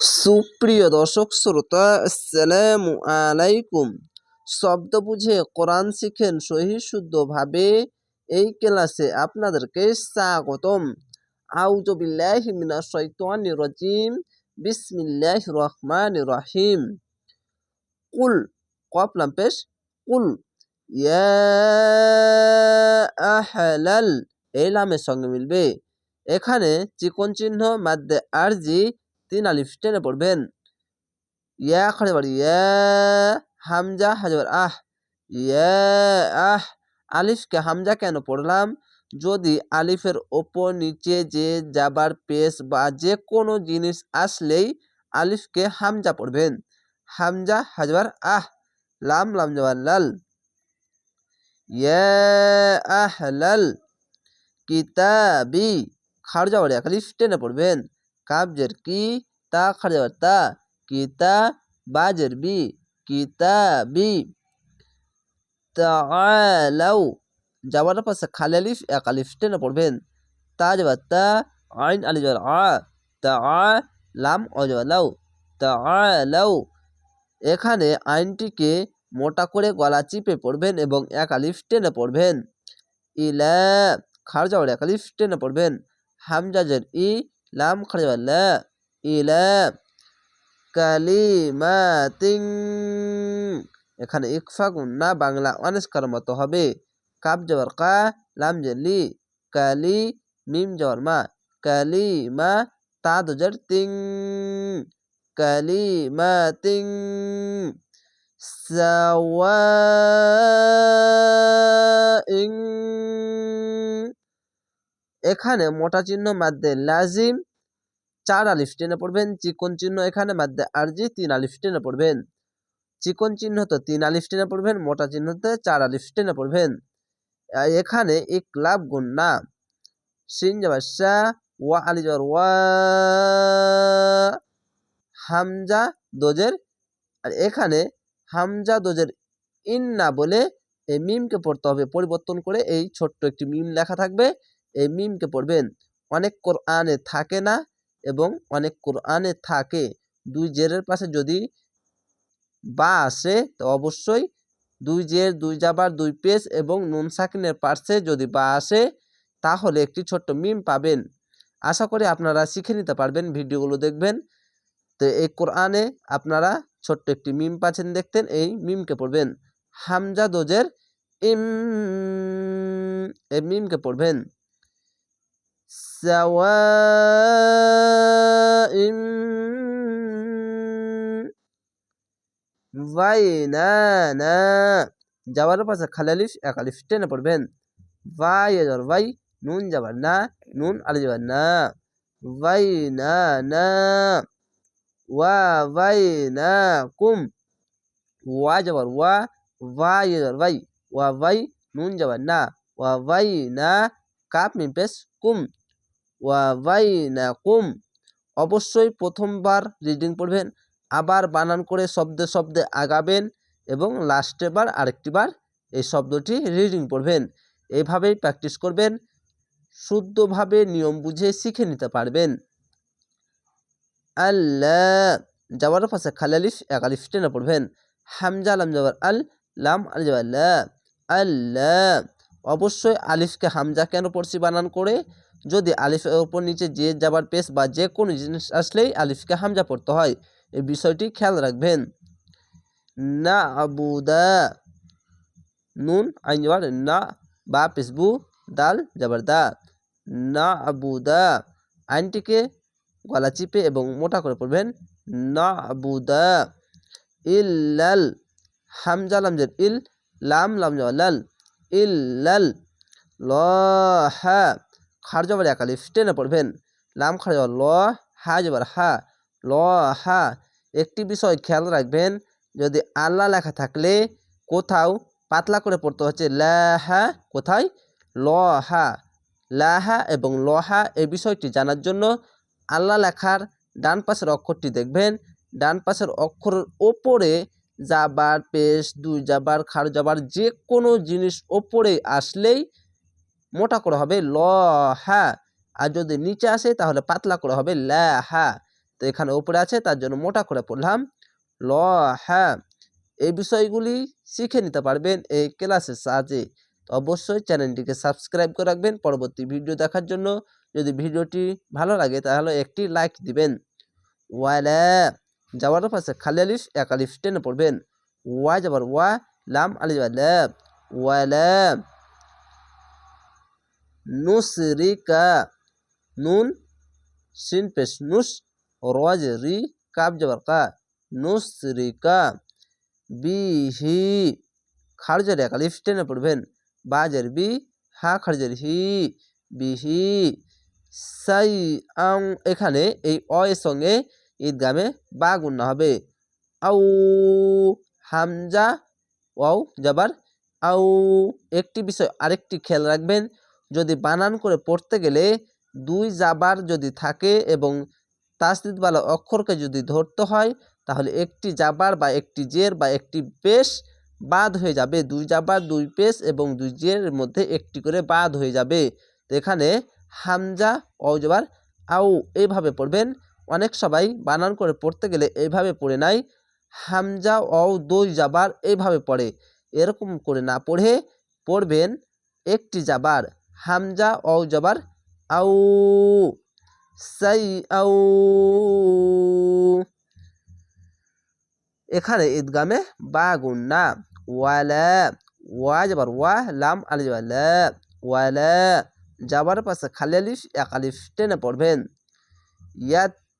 সুপ্রিয় দর্শক শ্রোতা, আসসালামু আলাইকুম। শব্দ বুঝে কোরআন শিখেন সহি শুদ্ধভাবে এই ক্লাসে আপনাদেরকে স্বাগতম। আউযু বিল্লাহি মিনাশ শাইতানির রাজিম, বিসমিল্লাহির রহমানির রহিম। কুল, কফ লাম পেশ কুল। ইয়া আহলাল, এই লামের সঙ্গে মিলবে। এখানে চিকন চিহ্ন, মাদ্দে আরজি তিন আলিফ, টেনে পড়বেন। ইয়া খাড়ে বাড়ি, ইয়া, হামজা হাজার আহ, ইয়া, আহ, আলিফকে হামজা কেন পড়লাম? যদি আলিফের ওপর নিচে যে যাবার পেশ বা যে কোনো জিনিস আসলেই আলিফকে হামজা পড়বেন। হামজা হাজবার আহ, লাম লাম জবার লাল। ইয়া, আহ, লাল। কিতাবি খাড় যাওয়ার এক আলিফ, টেনে পড়বেন। তা যাওয়ার তা কিতা কিতাবি তাআলাউ। যাওয়ার পাশে খালি আলিফ, এক আলিফ টেনে পড়বেন। তা যাবার তা আইন আলি যাবার আ। তা আ, লাম অ যাবার লাউ। তাআলাউ এখানে আইনটিকে মোটা করে গলা চিপে পড়বেন এবং এক আলিফ টেনে পড়বেন। ইলা খার যাওয়ার এক আলিফ টেনে পড়বেন। হামজাজের ই লাম খার যাওয়ার লা ইলা কালিমাতিং এখানে ইকফা গুন্না বাংলা অনেস্কার মতো হবে কাব যাওয়ার কা লাম জেলি কালি মিম যাওয়ার মা কালি মা তা দোজার তিং কালিমাতিং সাওয়াইং এখানে মোটা চিহ্ন মাদ্দে লাজিম, চার আলিফ টেনে পড়বেন, চিকন চিহ্ন এখানে মাদ্দে আরজি তিন আলিফ টেনে পড়বেন। চিকন চিহ্ন তো তিন আলিফ টেনে পড়বেন, মোটা চিহ্নতে চার আলিফ টেনে পড়বেন। এখানে ইকলাব গুন্না সিন যাবার সা ওয়া, আলি যাবার ওয়া, হামজা, দোজের। আর এখানে হামজা, দোজের ইন না বলে এই মিমকে পড়তে হবে। পরিবর্তন করে এই ছোট্ট একটি মিম লেখা থাকবে। এই মিমকে পড়বেন, অনেক কোরআনে থাকে না এবং অনেক কোরআনে থাকে। দুই জেরের পাশে যদি বা আসে, তো অবশ্যই দুই জের, দুই জাবার, দুই পেজ এবং নুন সাকিনের পাশে যদি বা আসে, তাহলে একটি ছোট্ট মিম পাবেন। আশা করি আপনারা শিখে নিতে পারবেন, ভিডিওগুলো দেখবেন। তো এই কোরআনে আপনারা ছোট্ট একটি মিম পাচ্ছেন দেখতেন, এই মিমকে পড়বেন। হামজা দোজের ইম, এই মিমকে পড়বেন। সাওয়াইম বাইনানা যাওয়ার পাশে খালালিফ এক আলিফ টেনে পড়বেন ভাই যাবার ভাই নুন যাবার না নুন আলি যাবার না বাইনানা ওয়া বাইনাকুম ওয়া যাবার ওয়া ভাই যাবার ভাই ওয়া ভাই নুন যাবার না ওয়া বাইনা কাপ মিম পেশ কুম ওয়া বাইনাকুম। অবশ্যই প্রথমবার রিডিং পড়বেন, আবার বানান করে শব্দে শব্দে আগাবেন এবং লাস্টে বার আরেকটি বার এই শব্দটি রিডিং পড়বেন। এইভাবেই প্র্যাকটিস করবেন, শুদ্ধভাবে নিয়ম বুঝে শিখে নিতে পারবেন। আল্লাহ যাওয়ার পাশে খালালিফ এক আলিফ টেনে পড়বেন। হামজা আলাম যাবার আল, লাম, আল যাবার আল্লাহ অবশ্যই আলিফকে হামজা কেন পড়ছি বানান করে? যদি আলিফের ওপর নিচে যে যাবার পেস বা যে কোনো জিনিস আসলেই আলিফকে হামজা পড়তে হয়, এই বিষয়টি খেয়াল রাখবেন। না আবুদা নুন, আইন না, বা পেসবু, দাল যাবার দা। না আবুদা আইনটিকে গলা চিপে এবং মোটা করে পড়বেন। না আবুদা ইল্লাল হামজা লামজের ইল, লাম লাম যাবার লাল। ইল্লাল ল হা খার যাবার একালিফ টেনে পড়বেন। লাম, খার যাবার ল, হা যাবার হা। ল হা একটি বিষয় খেয়াল রাখবেন, যদি আল্লাহ লেখা থাকলে কোথাও পাতলা করে পড়তে হচ্ছে লাহা, কোথায়? লহা। লাহা এবং লহা এই বিষয়টি জানার জন্য আল্লাহ লেখার ডান পাশের অক্ষরটি দেখবেন। ডান পাশের অক্ষরের ওপরে যাবার পেশ, দুই যাবার, খার যাবার, যে কোনো জিনিস ওপরে আসলেই মোটা করে হবে ল, হা। আর যদি নিচে আসে তাহলে পাতলা করে হবে লা, হা। তো এখানে ওপরে আছে, তার জন্য মোটা করে পড়লাম ল হ্যাঁ এই বিষয়গুলি শিখে নিতে পারবেন এই ক্লাসের সাহায্যে। তো অবশ্যই চ্যানেলটিকে সাবস্ক্রাইব করে রাখবেন। পরবর্তী ভিডিও দেখার জন্য যদি ভিডিওটি ভালো লাগে তাহলে একটি লাইক দিবেন। ওয়ালা যাওয়ার পাশে খালি আলিফ, এক আলিফ টেনে পড়বেন। ওয়া যাবার, ওয়া, লাম আলি যাবার, ল্যাব ওয়ালা নুসরিকা, নুন, সিন পেশ নুস রজ রি কাব যাবার, কা। নুসরিকা, বিহি খারজের এক আলিফ টেনে পড়বেন। বাজের, বি, হা খারজের হি, বিহি। সাই, আং, এখানে এই অ, এর সঙ্গে ঈদগামে বা গুণনা হবে। আউ, হামজা, ওয়াও যাবার আউ, একটি বিষয় আরেকটি খেয়াল রাখবেন, যদি বানান করে পড়তে গেলে দুই জাবার যদি থাকে এবং তাসদিদওয়ালা অক্ষরকে যদি ধরতে হয়, তাহলে একটি জাবার বা একটি জের বা একটি পেশ বাদ হয়ে যাবে। দুই জাবার, দুই পেশ এবং দুই জের মধ্যে একটি করে বাদ হয়ে যাবে। তো এখানে হামজা অজবার আউ এইভাবে পড়বেন। অনেক সবাই বানান করে পড়তে গেলে এইভাবে পড়ে নাই। হামজা অ দুই জাবার এইভাবে পড়ে। এরকম করে না পড়ে, পড়বেন একটি জাবার। হামজা অ জাবার আউ, সাই আউ। এখানে ঈদগামে বা গুণ গুন্না ওয়ালা, ওয়া যাবার ওয়া, লাম আলি যাবার লা। ওয়ালা যাবার পাশে খালি আলিফ, এক আলিফ টেনে পড়বেন। ইয়াত্তাখিজা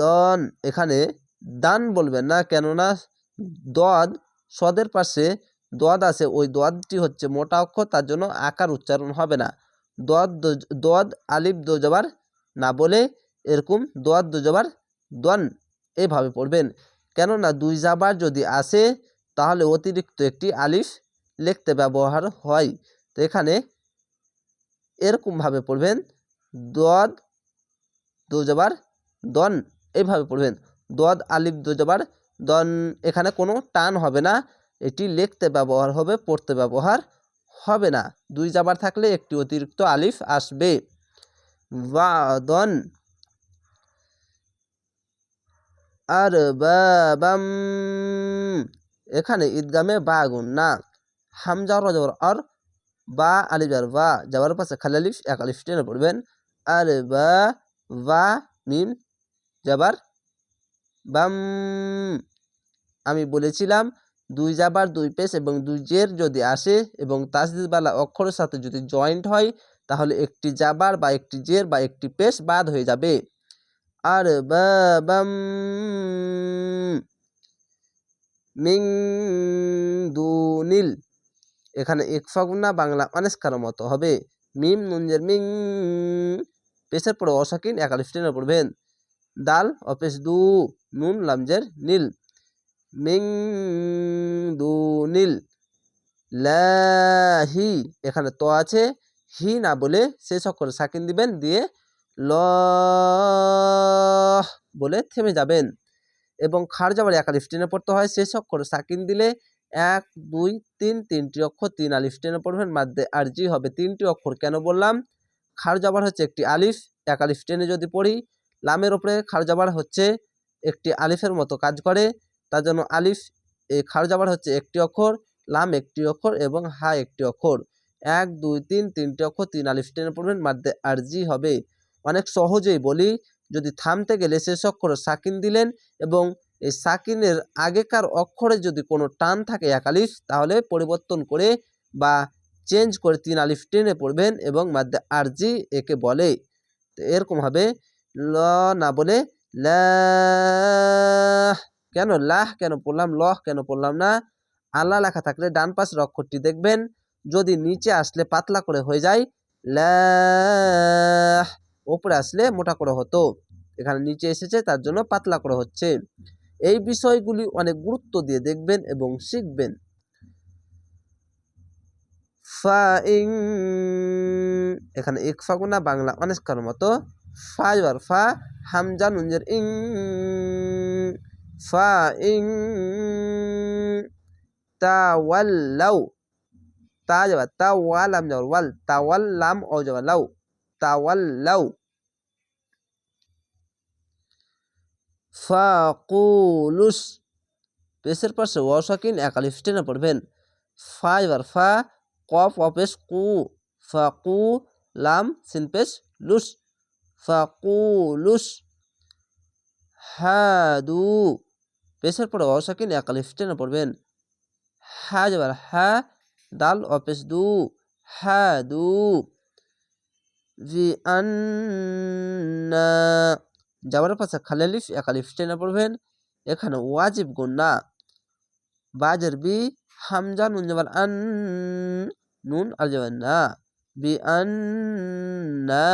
দন এখানে দান বলবেন না, কেননা দদ সদের পাশে দদ আছে। ওই দদটি হচ্ছে মোটা অক্ষর, তার জন্য আকার উচ্চারণ হবে না। দদ দদ আলিফ দো যাবার না বলে এরকম দোয়ার দু জবার দন এভাবে পড়বেন। কেননা দুই জাবার যদি আসে, তাহলে অতিরিক্ত একটি আলিফ লিখতে ব্যবহার হয়। তো এখানে এরকমভাবে পড়বেন দদ দু জবার দন, এইভাবে পড়বেন। দদ আলিফ দু জবার দন, এখানে কোনো টান হবে না। এটি লিখতে ব্যবহার হবে, পড়তে ব্যবহার হবে না। দুই যাবার থাকলে একটি অতিরিক্ত আলিফ আসবে। ওয়াদন। আর বাবাম এখানে ঈদগামে বা গুণ না হামজা রজবর আর বা আলিফ যার বা যাওয়ার পাশে খালি আলিফ, এক আলিফ টেনে পড়বেন। আর বা বা মিম, যাবার, বাম। আমি বলেছিলাম, দুই যাবার, দুই পেশ এবং দুই জের যদি আসে এবং তাসদিদওয়ালা অক্ষরের সাথে যদি জয়েন্ট হয়, তাহলে একটি জাবার বা একটি জের বা একটি পেশ বাদ হয়ে যাবে। আর বাবাম মিং দুনিল এখানে ইকফাগুনা বাংলা অনেস্কার মতো, হবে? মিম, নুনজের মিং। পেশের পরে অসাকিন একালিফ টেনে পড়বেন দাল অপেশ দু। নুন, লামজের নীল। মিং দু, নীল। লাহি এখানে তো আছে। হি না বলে সে অক্ষরে সাকিন দিবেন, দিয়ে ল, বলে থেমে যাবেন। এবং খার যাবার এক আলিফ টেনে পড়তে হয় শেষ অক্ষরে সাকিন দিলে এক, দুই, তিন, তিনটি অক্ষর, তিন আলিফ টেনে পড়বেন, মাধ্যে আর জি হবে। তিনটি অক্ষর কেন বললাম? খার যাবার হচ্ছে একটি আলিফ, এক আলিফ টেনে যদি পড়ি, লামের ওপরে খার যাবার হচ্ছে একটি আলিফের মতো কাজ করে, তার জন্য আলিফ, এই খার যাবার হচ্ছে একটি অক্ষর, লাম একটি অক্ষর এবং হা একটি অক্ষর। এক, দুই, তিন, তিনটি অক্ষর, তিন আলিফ টেনে পড়বেন, মাধ্যে আর জি হবে। অনেক সহজেই বলি, যদি থামতে গেলে শেষ অক্ষরে সাকিন দিলেন এবং এই সাকিনের আগেকার অক্ষরে যদি কোনো টান থাকে এক আলিফ, তাহলে পরিবর্তন করে বা চেঞ্জ করে তিন আলিফ টেনে পড়বেন এবং মাধ্যে আরজি একে বলে। তো এরকম হবে, ল না বলে লাহ, কেন লাহ, কেন পড়লাম, লহ, কেন পড়লাম না, আল্লাহ লেখা থাকলে ডান পাশের অক্ষরটি দেখবেন, যদি নিচে আসলে পাতলা করে হয়ে যায় ল্যাহ ওপরে আসলে মোটা করে হতো, এখানে নিচে এসেছে, তার জন্য পাতলা করে হচ্ছে। এই বিষয়গুলি অনেক গুরুত্ব দিয়ে দেখবেন এবং শিখবেন। ফা ইং এখানে ইকফা গুনা বাংলা অনেস্কার মতো। ফা ফা হামজা নুনজের ইং ফা ইং। তাওয়াল্লাউ তা যাবা তাওয়ালাম যাবার ওয়াল তাওয়াল্লাম ও যাবা লাউ। তাওয়াল্লাউ ফাকুলুস। পেশের পাশে ওয়াসাকিন একালিফ টেনে পড়বেন। ফা এবার ফা, কফ অপেশ কু। ফাকু লাম সিনপেশ লুস। ফাকুলুস। হাদু। পেশের পরে ওয়াসাকিন একালিফ টেনে পড়বেন। হা যাবার হা, দাল অপেশ দু। হাদু। জি আন্না যাওয়ার পাশে খালিলিফ একালিফ টেনে পড়বেন। এখানে ওয়াজিব গুন্না বাজের বি, হামজা নুন যাবার আন, নুন আর যাবার না। বি আন্না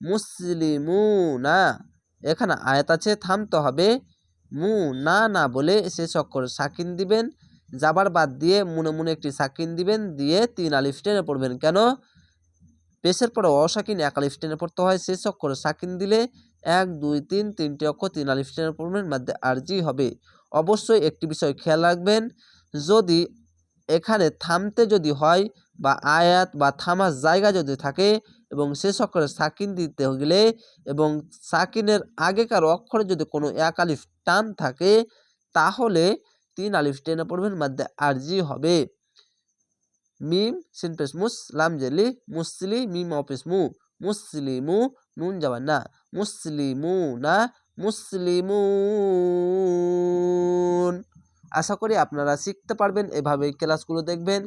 মুসলিমুনা। এখানে আয়াত আছে, থামতে হবে। মু না না বলে শেষ চক্কর সাকিন দিবেন। যাবার বাদ দিয়ে মনে মনে একটি সাকিন দিবেন, দিয়ে তিন আলিফ টেনে পড়বেন। কেন? পেশের পরে অসাকিন এক আলিফ টেনে পড়তে হয়। শেষ অক্ষরে সাকিন দিলে এক, দুই, তিন, তিনটি অক্ষর তিন আলিফ টেনে পড়বেন মধ্যে আরজি হবে। অবশ্যই একটি বিষয় খেয়াল রাখবেন, যদি এখানে থামতে যদি হয় বা আয়াত বা থামার জায়গা যদি থাকে এবং শেষ অক্ষরে সাকিন দিতে গেলে এবং সাকিনের আগেকার অক্ষরে যদি কোনো এক আলিফ টান থাকে, তাহলে তিন আলিফ টেনে পড়বেন মধ্যে আরজি হবে। মিম সিনপেস মুস, লাম জেলি মুসলি, মিম অপেস মু মুসলিমু নুন যাবার না মুসলিমু না মুসলিমুন আশা করি আপনারা শিখতে পারবেন, এভাবে ক্লাসগুলো দেখবেন।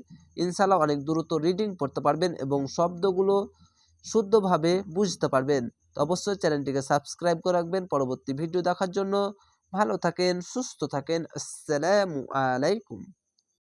ইনশাল্লাহ অনেক দ্রুত রিডিং পড়তে পারবেন এবং শব্দগুলো শুদ্ধভাবে বুঝতে পারবেন। তো অবশ্যই চ্যানেলটিকে সাবস্ক্রাইব করে রাখবেন পরবর্তী ভিডিও দেখার জন্য। ভালো থাকেন, সুস্থ থাকেন। আসসালামু আলাইকুম।